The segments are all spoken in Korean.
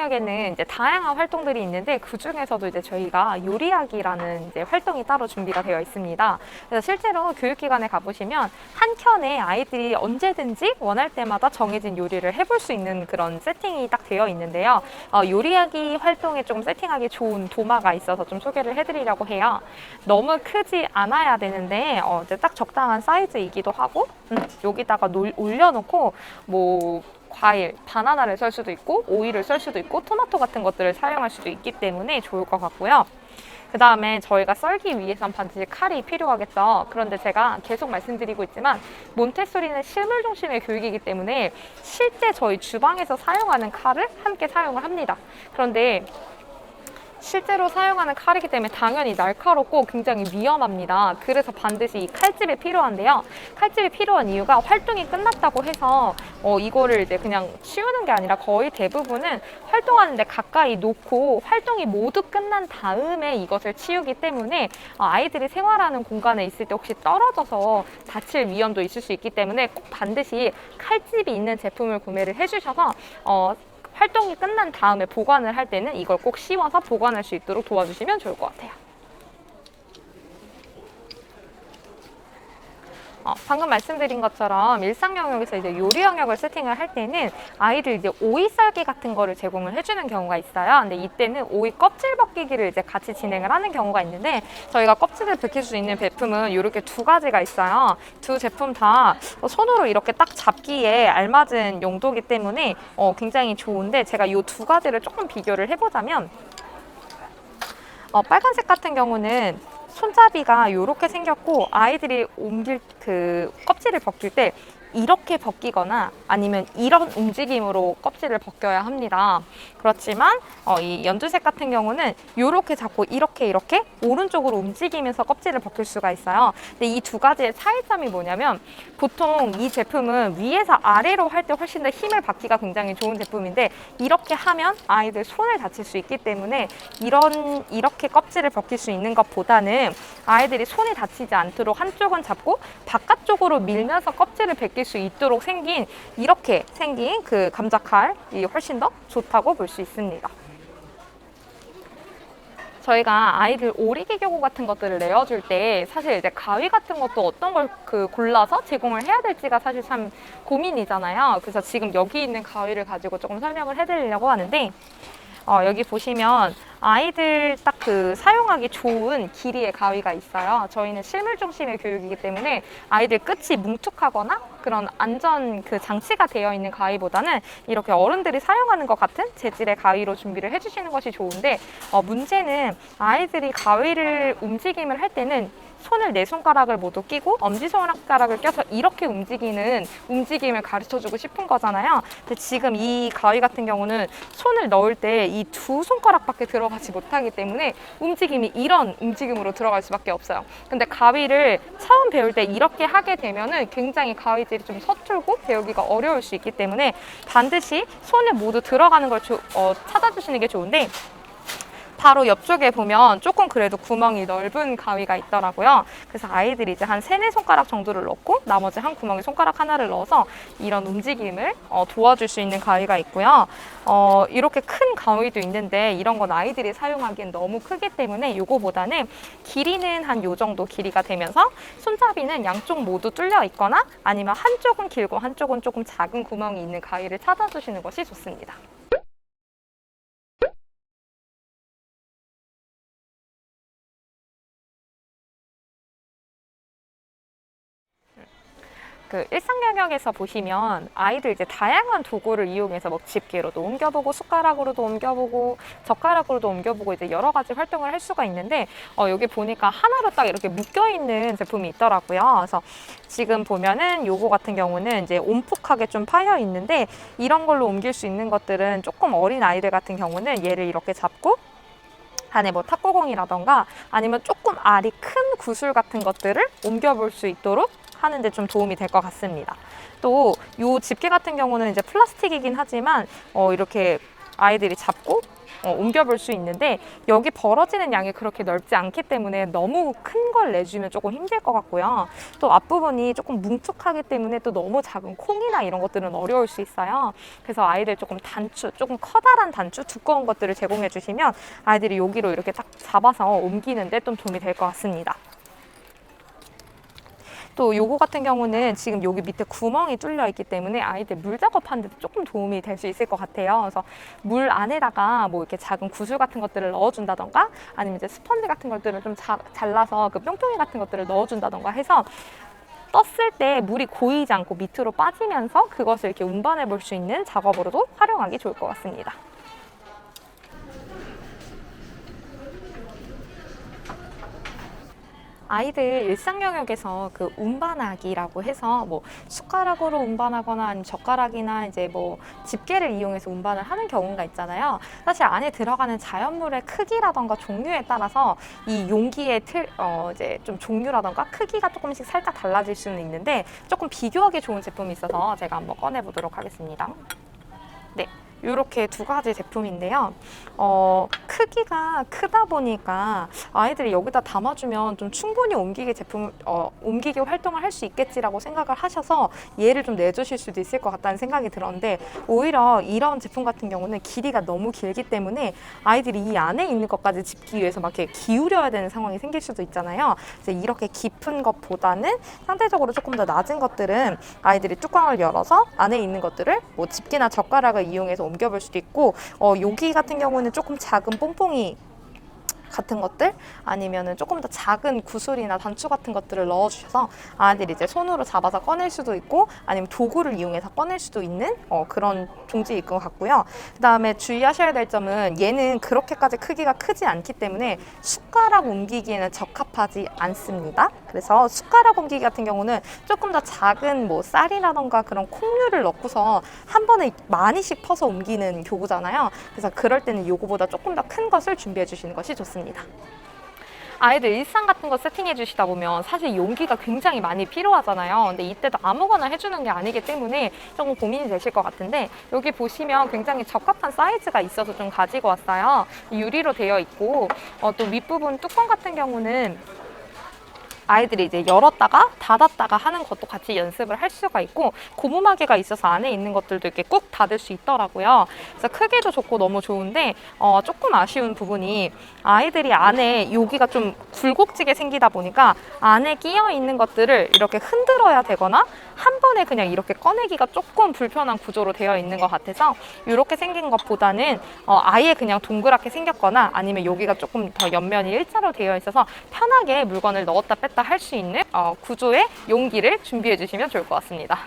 일상 영역에는 이제 다양한 활동들이 있는데 그 중에서도 이제 저희가 요리하기라는 이제 활동이 따로 준비가 되어 있습니다. 그래서 실제로 교육기관에 가보시면 한 켠에 아이들이 언제든지 원할 때마다 정해진 요리를 해볼 수 있는 그런 세팅이 딱 되어 있는데요. 어, 요리하기 활동에 조금 세팅하기 좋은 도마가 있어서 좀 소개를 해드리려고 해요. 너무 크지 않아야 되는데 어, 이제 딱 적당한 사이즈이기도 하고 음, 여기다가 놀- 올려놓고 뭐 과일, 바나나를 썰 수도 있고 오이를 썰 수도 있고 토마토 같은 것들을 사용할 수도 있기 때문에 좋을 것 같고요. 그 다음에 저희가 썰기 위해선 반드시 칼이 필요하겠죠. 그런데 제가 계속 말씀드리고 있지만 몬테소리는 실물 중심의 교육이기 때문에 실제 저희 주방에서 사용하는 칼을 함께 사용을 합니다. 그런데 실제로 사용하는 칼이기 때문에 당연히 날카롭고 굉장히 위험합니다. 그래서 반드시 이 칼집이 필요한데요. 칼집이 필요한 이유가 활동이 끝났다고 해서 어, 이거를 이제 그냥 치우는 게 아니라 거의 대부분은 활동하는데 가까이 놓고 활동이 모두 끝난 다음에 이것을 치우기 때문에 어, 아이들이 생활하는 공간에 있을 때 혹시 떨어져서 다칠 위험도 있을 수 있기 때문에 꼭 반드시 칼집이 있는 제품을 구매를 해주셔서 어, 활동이 끝난 다음에 보관을 할 때는 이걸 꼭 씌워서 보관할 수 있도록 도와주시면 좋을 것 같아요. 어, 방금 말씀드린 것처럼 일상 영역에서 이제 요리 영역을 세팅을 할 때는 아이들 이제 오이 썰기 같은 거를 제공을 해주는 경우가 있어요. 근데 이때는 오이 껍질 벗기기를 이제 같이 진행을 하는 경우가 있는데 저희가 껍질을 벗길 수 있는 제품은 이렇게 두 가지가 있어요. 두 제품 다 손으로 이렇게 딱 잡기에 알맞은 용도이기 때문에 어, 굉장히 좋은데 제가 이 두 가지를 조금 비교를 해보자면 어, 빨간색 같은 경우는 손잡이가 이렇게 생겼고 아이들이 옮길 그 껍질을 벗길 때 이렇게 벗기거나 아니면 이런 움직임으로 껍질을 벗겨야 합니다. 그렇지만 어, 이 연두색 같은 경우는 이렇게 잡고 이렇게 이렇게 오른쪽으로 움직이면서 껍질을 벗길 수가 있어요. 근데 이 두 가지의 차이점이 뭐냐면 보통 이 제품은 위에서 아래로 할 때 훨씬 더 힘을 받기가 굉장히 좋은 제품인데 이렇게 하면 아이들 손을 다칠 수 있기 때문에 이런 이렇게 껍질을 벗길 수 있는 것보다는 아이들이 손이 다치지 않도록 한쪽은 잡고 바깥쪽으로 밀면서 껍질을 벗길 수 있도록 생긴 이렇게 생긴 그 감자 칼이 훨씬 더 좋다고 볼 수 있습니다. 저희가 아이들 오리기교구 같은 것들을 내어줄 때 사실 이제 가위 같은 것도 어떤 걸 그 골라서 제공을 해야 될지가 사실 참 고민이잖아요. 그래서 지금 여기 있는 가위를 가지고 조금 설명을 해드리려고 하는데 어, 여기 보시면 아이들 딱 그 사용하기 좋은 길이의 가위가 있어요. 저희는 실물 중심의 교육이기 때문에 아이들 끝이 뭉툭하거나 그런 안전 그 장치가 되어 있는 가위보다는 이렇게 어른들이 사용하는 것 같은 재질의 가위로 준비를 해주시는 것이 좋은데 어, 문제는 아이들이 가위를 움직임을 할 때는 손을 네 손가락을 모두 끼고 엄지손가락을 껴서 이렇게 움직이는 움직임을 가르쳐주고 싶은 거잖아요. 근데 지금 이 가위 같은 경우는 손을 넣을 때 이 두 손가락밖에 들어가지 못하기 때문에 움직임이 이런 움직임으로 들어갈 수밖에 없어요. 근데 가위를 처음 배울 때 이렇게 하게 되면은 굉장히 가위질이 좀 서툴고 배우기가 어려울 수 있기 때문에 반드시 손에 모두 들어가는 걸 주- 어, 찾아주시는 게 좋은데 바로 옆쪽에 보면 조금 그래도 구멍이 넓은 가위가 있더라고요. 그래서 아이들이 이제 한 세네 손가락 정도를 넣고 나머지 한 구멍에 손가락 하나를 넣어서 이런 움직임을 어, 도와줄 수 있는 가위가 있고요. 어, 이렇게 큰 가위도 있는데 이런 건 아이들이 사용하기엔 너무 크기 때문에 이거보다는 길이는 한 요 정도 길이가 되면서 손잡이는 양쪽 모두 뚫려 있거나 아니면 한쪽은 길고 한쪽은 조금 작은 구멍이 있는 가위를 찾아주시는 것이 좋습니다. 그 일상 영역에서 보시면 아이들 이제 다양한 도구를 이용해서 뭐 집게로도 옮겨보고 숟가락으로도 옮겨보고 젓가락으로도 옮겨보고 이제 여러 가지 활동을 할 수가 있는데 어, 여기 보니까 하나로 딱 이렇게 묶여 있는 제품이 있더라고요. 그래서 지금 보면은 요거 같은 경우는 이제 온푹하게 좀 파여 있는데 이런 걸로 옮길 수 있는 것들은 조금 어린 아이들 같은 경우는 얘를 이렇게 잡고 안에 뭐 탁구공이라던가 아니면 조금 알이 큰 구슬 같은 것들을 옮겨볼 수 있도록 하는데 좀 도움이 될 것 같습니다. 또요 집게 같은 경우는 이제 플라스틱이긴 하지만 어 이렇게 아이들이 잡고 어, 옮겨볼 수 있는데 여기 벌어지는 양이 그렇게 넓지 않기 때문에 너무 큰 걸 내주면 조금 힘들 것 같고요. 또 앞부분이 조금 뭉툭하기 때문에 또 너무 작은 콩이나 이런 것들은 어려울 수 있어요. 그래서 아이들 조금 단추, 조금 커다란 단추, 두꺼운 것들을 제공해 주시면 아이들이 여기로 이렇게 딱 잡아서 옮기는데 좀 도움이 될 것 같습니다. 또 요거 같은 경우는 지금 여기 밑에 구멍이 뚫려 있기 때문에 아이들 물 작업하는 데도 조금 도움이 될 수 있을 것 같아요. 그래서 물 안에다가 뭐 이렇게 작은 구슬 같은 것들을 넣어준다던가 아니면 이제 스펀지 같은 것들을 좀 자, 잘라서 그 뿅뿅이 같은 것들을 넣어준다던가 해서 떴을 때 물이 고이지 않고 밑으로 빠지면서 그것을 이렇게 운반해 볼 수 있는 작업으로도 활용하기 좋을 것 같습니다. 아이들 일상 영역에서 그 운반하기라고 해서 뭐 숟가락으로 운반하거나 아니면 젓가락이나 이제 뭐 집게를 이용해서 운반을 하는 경우가 있잖아요. 사실 안에 들어가는 자연물의 크기라던가 종류에 따라서 이 용기의 틀, 어, 이제 좀 종류라던가 크기가 조금씩 살짝 달라질 수는 있는데 조금 비교하기 좋은 제품이 있어서 제가 한번 꺼내 보도록 하겠습니다. 네. 이렇게 두 가지 제품인데요. 어, 크기가 크다 보니까 아이들이 여기다 담아주면 좀 충분히 옮기기 제품, 어, 옮기기 활동을 할 수 있겠지라고 생각을 하셔서 얘를 좀 내주실 수도 있을 것 같다는 생각이 들었는데 오히려 이런 제품 같은 경우는 길이가 너무 길기 때문에 아이들이 이 안에 있는 것까지 짚기 위해서 막 이렇게 기울여야 되는 상황이 생길 수도 있잖아요. 그래서 이렇게 깊은 것보다는 상대적으로 조금 더 낮은 것들은 아이들이 뚜껑을 열어서 안에 있는 것들을 뭐 집게나 젓가락을 이용해서 옮겨볼 수도 있고 어, 여기 같은 경우는 조금 작은 뽕뽕이 같은 것들 아니면은 조금 더 작은 구슬이나 단추 같은 것들을 넣어주셔서 아이들이 이제 손으로 잡아서 꺼낼 수도 있고 아니면 도구를 이용해서 꺼낼 수도 있는 어, 그런 종지일 것 같고요. 그 다음에 주의하셔야 될 점은 얘는 그렇게까지 크기가 크지 않기 때문에 숟가락 옮기기에는 적합하지 않습니다. 그래서 숟가락 옮기기 같은 경우는 조금 더 작은 뭐 쌀이라던가 그런 콩류를 넣고서 한 번에 많이씩 퍼서 옮기는 교구잖아요. 그래서 그럴 때는 요거보다 조금 더 큰 것을 준비해 주시는 것이 좋습니다. 아이들 일상 같은 거 세팅해 주시다 보면 사실 용기가 굉장히 많이 필요하잖아요. 근데 이때도 아무거나 해주는 게 아니기 때문에 조금 고민이 되실 것 같은데 여기 보시면 굉장히 적합한 사이즈가 있어서 좀 가지고 왔어요. 유리로 되어 있고 어, 또 윗부분 뚜껑 같은 경우는 아이들이 이제 열었다가 닫았다가 하는 것도 같이 연습을 할 수가 있고 고무마개가 있어서 안에 있는 것들도 이렇게 꾹 닫을 수 있더라고요. 그래서 크기도 좋고 너무 좋은데 어, 조금 아쉬운 부분이 아이들이 안에 여기가 좀 굴곡지게 생기다 보니까 안에 끼어 있는 것들을 이렇게 흔들어야 되거나 한 번에 그냥 이렇게 꺼내기가 조금 불편한 구조로 되어 있는 것 같아서 이렇게 생긴 것보다는 어, 아예 그냥 동그랗게 생겼거나 아니면 여기가 조금 더 옆면이 일자로 되어 있어서 편하게 물건을 넣었다 뺐다 할 수 있는 어, 구조의 용기를 준비해 주시면 좋을 것 같습니다.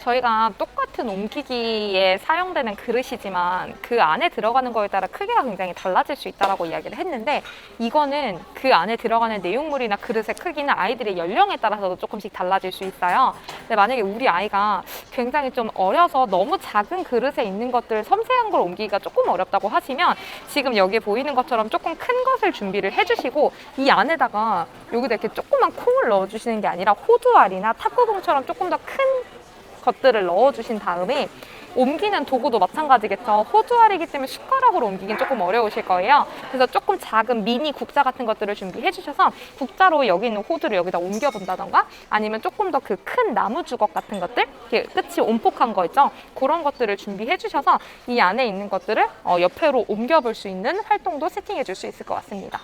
저희가 똑같은 옮기기에 사용되는 그릇이지만 그 안에 들어가는 거에 따라 크기가 굉장히 달라질 수 있다고 이야기를 했는데 이거는 그 안에 들어가는 내용물이나 그릇의 크기는 아이들의 연령에 따라서도 조금씩 달라질 수 있어요. 근데 만약에 우리 아이가 굉장히 좀 어려서 너무 작은 그릇에 있는 것들 섬세한 걸 옮기기가 조금 어렵다고 하시면 지금 여기에 보이는 것처럼 조금 큰 것을 준비를 해주시고 이 안에다가 여기다 이렇게 조그만 콩을 넣어주시는 게 아니라 호두알이나 탁구공처럼 조금 더큰 것들을 넣어주신 다음에 옮기는 도구도 마찬가지겠죠. 호두알이기 때문에 숟가락으로 옮기긴 조금 어려우실 거예요. 그래서 조금 작은 미니 국자 같은 것들을 준비해 주셔서 국자로 여기 있는 호두를 여기다 옮겨 본다던가 아니면 조금 더 그 큰 나무 주걱 같은 것들 끝이 온폭한 거 있죠. 그런 것들을 준비해 주셔서 이 안에 있는 것들을 어, 옆으로 옮겨 볼 수 있는 활동도 세팅해 줄 수 있을 것 같습니다.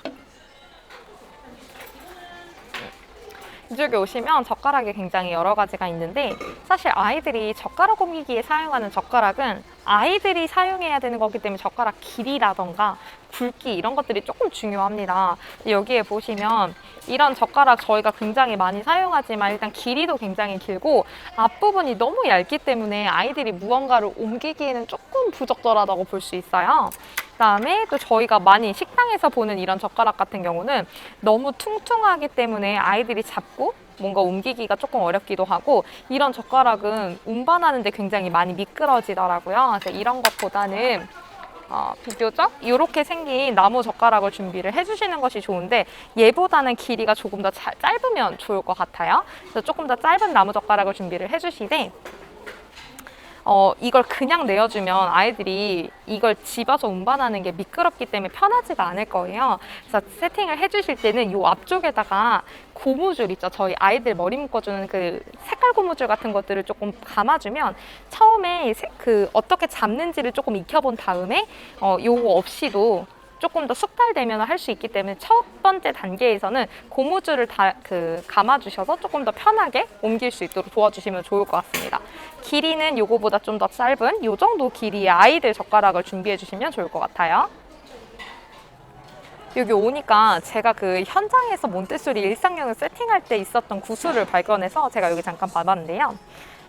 이쪽에 오시면 젓가락이 굉장히 여러 가지가 있는데 사실 아이들이 젓가락 옮기기에 사용하는 젓가락은 아이들이 사용해야 되는 거기 때문에 젓가락 길이라던가 굵기 이런 것들이 조금 중요합니다. 여기에 보시면 이런 젓가락 저희가 굉장히 많이 사용하지만 일단 길이도 굉장히 길고 앞부분이 너무 얇기 때문에 아이들이 무언가를 옮기기에는 조금 부적절하다고 볼 수 있어요. 그다음에 또 저희가 많이 식당에서 보는 이런 젓가락 같은 경우는 너무 퉁퉁하기 때문에 아이들이 잡고 뭔가 옮기기가 조금 어렵기도 하고 이런 젓가락은 운반하는데 굉장히 많이 미끄러지더라고요. 그래서 이런 것보다는 어, 비교적 이렇게 생긴 나무 젓가락을 준비를 해주시는 것이 좋은데 얘보다는 길이가 조금 더 자- 짧으면 좋을 것 같아요. 그래서 조금 더 짧은 나무 젓가락을 준비를 해주시되 어, 이걸 그냥 내어주면 아이들이 이걸 집어서 운반하는 게 미끄럽기 때문에 편하지가 않을 거예요. 그래서 세팅을 해주실 때는 이 앞쪽에다가 고무줄 있죠. 저희 아이들 머리 묶어주는 그 색깔 고무줄 같은 것들을 조금 감아주면 처음에 세- 그 어떻게 잡는지를 조금 익혀본 다음에 어, 요거 없이도 조금 더 숙달되면 할 수 있기 때문에 첫 번째 단계에서는 고무줄을 다 그 감아주셔서 조금 더 편하게 옮길 수 있도록 도와주시면 좋을 것 같습니다. 길이는 요거보다 좀 더 짧은 요 정도 길이의 아이들 젓가락을 준비해 주시면 좋을 것 같아요. 여기 오니까 제가 그 현장에서 몬테소리 일상형을 세팅할 때 있었던 구슬을 발견해서 제가 여기 잠깐 봐봤는데요.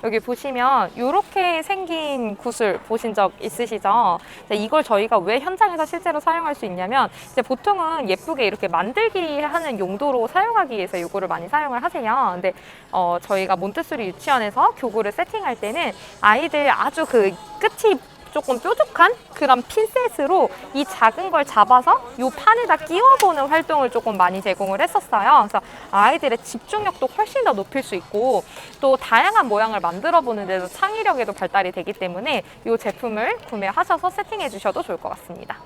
여기 보시면 이렇게 생긴 구슬 보신 적 있으시죠? 이걸 저희가 왜 현장에서 실제로 사용할 수 있냐면 이제 보통은 예쁘게 이렇게 만들기 하는 용도로 사용하기 위해서 이거를 많이 사용을 하세요. 근데 어, 저희가 몬테소리 유치원에서 교구를 세팅할 때는 아이들 아주 그 끝이 조금 뾰족한 그런 핀셋으로 이 작은 걸 잡아서 이 판에다 끼워보는 활동을 조금 많이 제공을 했었어요. 그래서 아이들의 집중력도 훨씬 더 높일 수 있고 또 다양한 모양을 만들어 보는 데도 창의력에도 발달이 되기 때문에 이 제품을 구매하셔서 세팅해 주셔도 좋을 것 같습니다.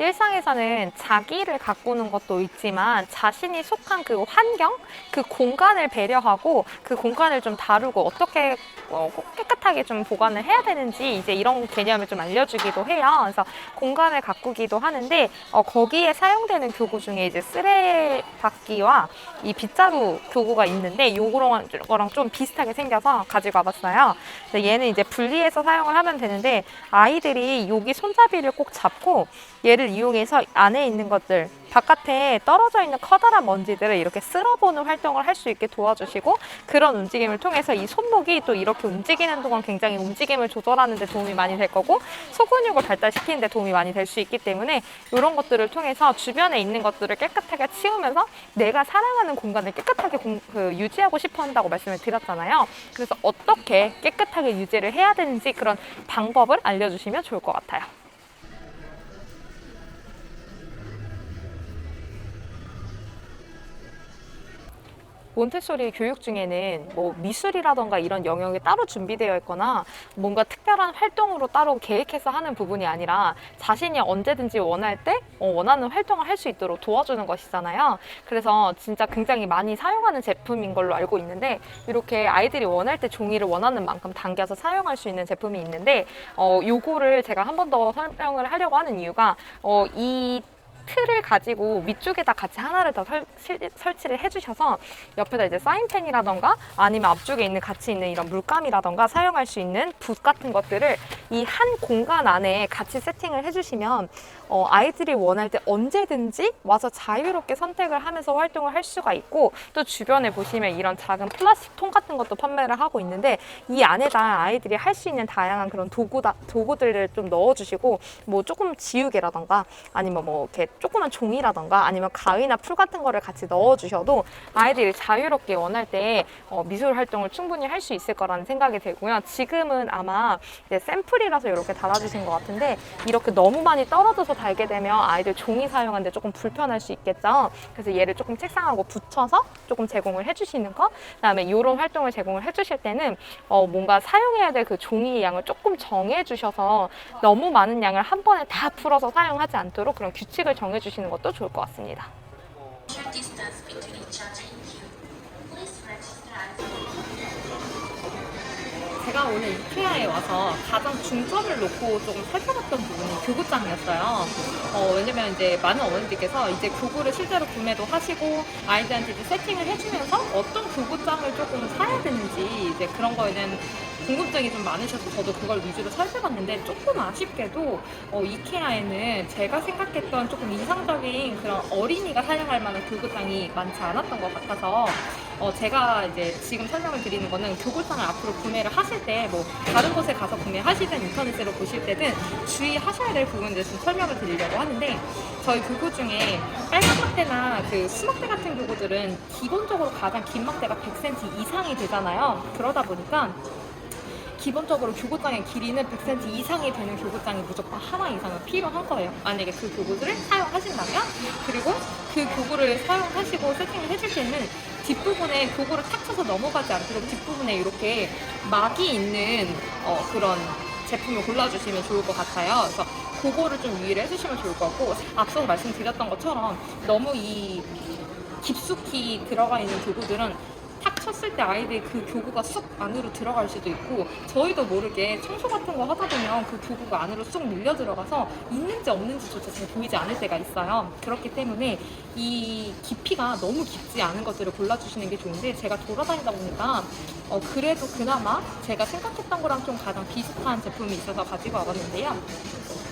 일상에서는 자기를 가꾸는 것도 있지만 자신이 속한 그 환경, 그 공간을 배려하고 그 공간을 좀 다루고 어떻게 어, 꼭 깨끗하게 좀 보관을 해야 되는지 이제 이런 개념을 좀 알려주기도 해요. 그래서 공간을 가꾸기도 하는데 어, 거기에 사용되는 교구 중에 이제 쓰레받기와 이 빗자루 교구가 있는데 요거랑 거랑 좀 비슷하게 생겨서 가지고 와봤어요. 얘는 이제 분리해서 사용을 하면 되는데 아이들이 여기 손잡이를 꼭 잡고 얘를 이용해서 안에 있는 것들 바깥에 떨어져 있는 커다란 먼지들을 이렇게 쓸어보는 활동을 할 수 있게 도와주시고 그런 움직임을 통해서 이 손목이 또 이렇게 움직이는 동안 굉장히 움직임을 조절하는 데 도움이 많이 될 거고 소근육을 발달시키는 데 도움이 많이 될 수 있기 때문에 이런 것들을 통해서 주변에 있는 것들을 깨끗하게 치우면서 내가 사랑하는 공간을 깨끗하게 공- 그 유지하고 싶어 한다고 말씀을 드렸잖아요. 그래서 어떻게 깨끗하게 유지를 해야 되는지 그런 방법을 알려주시면 좋을 것 같아요. 몬테소리 교육 중에는 뭐 미술이라던가 이런 영역이 따로 준비되어 있거나 뭔가 특별한 활동으로 따로 계획해서 하는 부분이 아니라 자신이 언제든지 원할 때 어, 원하는 활동을 할 수 있도록 도와주는 것이잖아요. 그래서 진짜 굉장히 많이 사용하는 제품인 걸로 알고 있는데 이렇게 아이들이 원할 때 종이를 원하는 만큼 당겨서 사용할 수 있는 제품이 있는데 어, 요거를 제가 한 번 더 설명을 하려고 하는 이유가 어, 이 틀을 가지고 위쪽에다 같이 하나를 더 설, 실- 설치를 해주셔서 옆에다 이제 사인펜이라던가 아니면 앞쪽에 있는 같이 있는 이런 물감이라던가 사용할 수 있는 붓 같은 것들을 이 한 공간 안에 같이 세팅을 해주시면 어, 아이들이 원할 때 언제든지 와서 자유롭게 선택을 하면서 활동을 할 수가 있고 또 주변에 보시면 이런 작은 플라스틱 통 같은 것도 판매를 하고 있는데 이 안에다 아이들이 할 수 있는 다양한 그런 도구다, 도구들을 좀 넣어주시고 뭐 조금 지우개라던가 아니면 뭐 이렇게 조그만 종이라던가 아니면 가위나 풀 같은 거를 같이 넣어주셔도 아이들이 자유롭게 원할 때 어, 미술 활동을 충분히 할 수 있을 거라는 생각이 들고요. 지금은 아마 이제 샘플이라서 이렇게 달아주신 것 같은데 이렇게 너무 많이 떨어져서 달게 되면 아이들 종이 사용하는데 조금 불편할 수 있겠죠. 그래서 얘를 조금 책상하고 붙여서 조금 제공을 해주시는 거. 그다음에 이런 활동을 제공을 해주실 때는 어, 뭔가 사용해야 될 그 종이의 양을 조금 정해주셔서 너무 많은 양을 한 번에 다 풀어서 사용하지 않도록 그런 규칙을 정해주시는 것도 좋을 것 같습니다. 제가 오늘 이케아에 와서 가장 중점을 놓고 조금 살펴봤던 부분이 교구장이었어요. 어, 왜냐면 이제 많은 어머니들께서 이제 교구를 실제로 구매도 하시고 아이들한테 이제 세팅을 해주면서 어떤 교구장을 조금 사야 되는지 이제 그런 거에 대한 궁금증이 좀 많으셔서 저도 그걸 위주로 살펴봤는데 조금 아쉽게도 어, 이케아에는 제가 생각했던 조금 이상적인 그런 어린이가 사용할 만한 교구장이 많지 않았던 것 같아서 어, 제가 이제 지금 설명을 드리는 거는 교구장을 앞으로 구매를 하실 때 뭐 다른 곳에 가서 구매하시든 인터넷으로 보실 때든 주의하셔야 될 대해서 좀 설명을 드리려고 하는데 저희 교구 중에 빨간 막대나 그 수막대 같은 교구들은 기본적으로 가장 긴 막대가 100cm 이상이 되잖아요. 그러다 보니까 기본적으로 교구장의 길이는 100cm 이상이 되는 교구장이 무조건 하나 이상은 필요한 거예요. 만약에 그 교구를 사용하신다면 그리고 그 교구를 사용하시고 세팅을 해줄 때는 뒷부분에 교구를 탁 쳐서 넘어가지 않도록 뒷부분에 이렇게 막이 있는 어, 그런 제품을 골라주시면 좋을 것 같아요. 그래서 그거를 좀 유의를 해주시면 좋을 것 같고 앞서 말씀드렸던 것처럼 너무 이 깊숙이 들어가 있는 교구들은 탁 쳤을 때 아이들 그 교구가 쑥 안으로 들어갈 수도 있고 저희도 모르게 청소 같은 거 하다 보면 그 교구가 안으로 쑥 밀려 들어가서 있는지 없는지조차 잘 보이지 않을 때가 있어요. 그렇기 때문에 이 깊이가 너무 깊지 않은 것들을 골라주시는 게 좋은데 제가 돌아다니다 보니까 어, 그래도 그나마 제가 생각했던 거랑 좀 가장 비슷한 제품이 있어서 가지고 와봤는데요.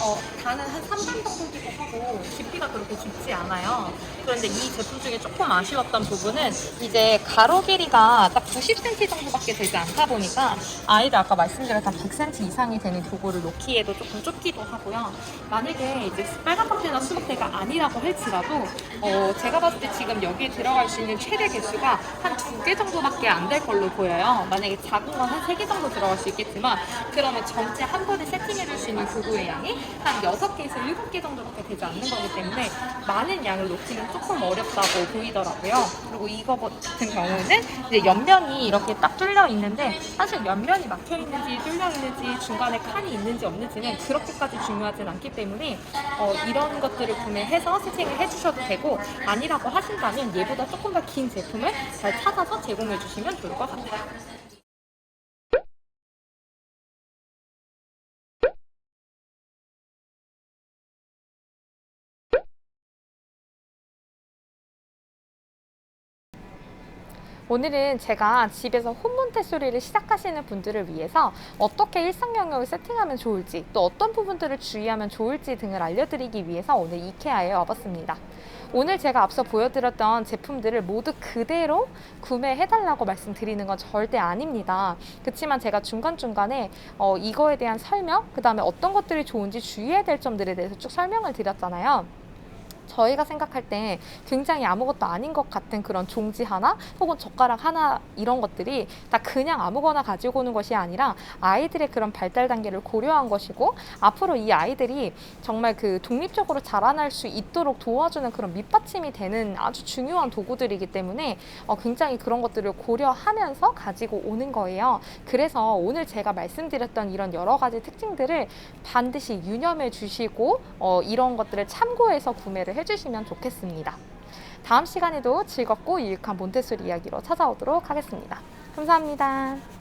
어, 단은 한 3단 정도기도 하고 깊이가 그렇게 깊지 않아요. 그런데 이 제품 중에 조금 아쉬웠던 부분은 이제 가로 길이가 딱 90cm 정도밖에 되지 않다 보니까 아이들 아까 말씀드렸던 100cm 이상이 되는 교구를 놓기에도 조금 좁기도 하고요. 만약에 이제 빨간 박스나 수박대가 아니라고 할지라도 어, 제가 봤을 때 지금 여기에 들어갈 수 있는 최대 개수가 한 두 개 정도밖에 안 될 걸로 보여요. 만약에 작은 건 한 세 개 정도 들어갈 수 있겠지만 그러면 전체 한 번에 세팅해 줄 수 있는 교구의 양이 한 6개에서 7개 정도밖에 되지 않는 거기 때문에 많은 양을 놓기는 조금 어렵다고 보이더라고요. 그리고 이거 같은 경우는 이제 옆면이 이렇게 딱 뚫려 있는데 사실 옆면이 막혀 있는지 뚫려 있는지 중간에 칸이 있는지 없는지는 그렇게까지 중요하진 않기 때문에 어, 이런 것들을 구매해서 세팅을 해주셔도 되고 아니라고 하신다면 얘보다 조금 더 긴 제품을 잘 찾아서 제공해 주시면 좋을 것 같아요. 오늘은 제가 집에서 홈몬테소리를 시작하시는 분들을 위해서 어떻게 일상 영역을 세팅하면 좋을지 또 어떤 부분들을 주의하면 좋을지 등을 알려드리기 위해서 오늘 이케아에 와봤습니다. 오늘 제가 앞서 보여드렸던 제품들을 모두 그대로 구매해달라고 말씀드리는 건 절대 아닙니다. 그렇지만 제가 중간중간에 어, 이거에 대한 설명, 그 다음에 어떤 것들이 좋은지 주의해야 될 점들에 대해서 쭉 설명을 드렸잖아요. 저희가 생각할 때 굉장히 아무것도 아닌 것 같은 그런 종지 하나 혹은 젓가락 하나 이런 것들이 다 그냥 아무거나 가지고 오는 것이 아니라 아이들의 그런 발달 단계를 고려한 것이고 앞으로 이 아이들이 정말 그 독립적으로 자라날 수 있도록 도와주는 그런 밑받침이 되는 아주 중요한 도구들이기 때문에 어, 굉장히 그런 것들을 고려하면서 가지고 오는 거예요. 그래서 오늘 제가 말씀드렸던 이런 여러 가지 특징들을 반드시 유념해 주시고 어, 이런 것들을 참고해서 구매를 해주시면 좋겠습니다. 다음 시간에도 즐겁고 유익한 몬테소리 이야기로 찾아오도록 하겠습니다. 감사합니다.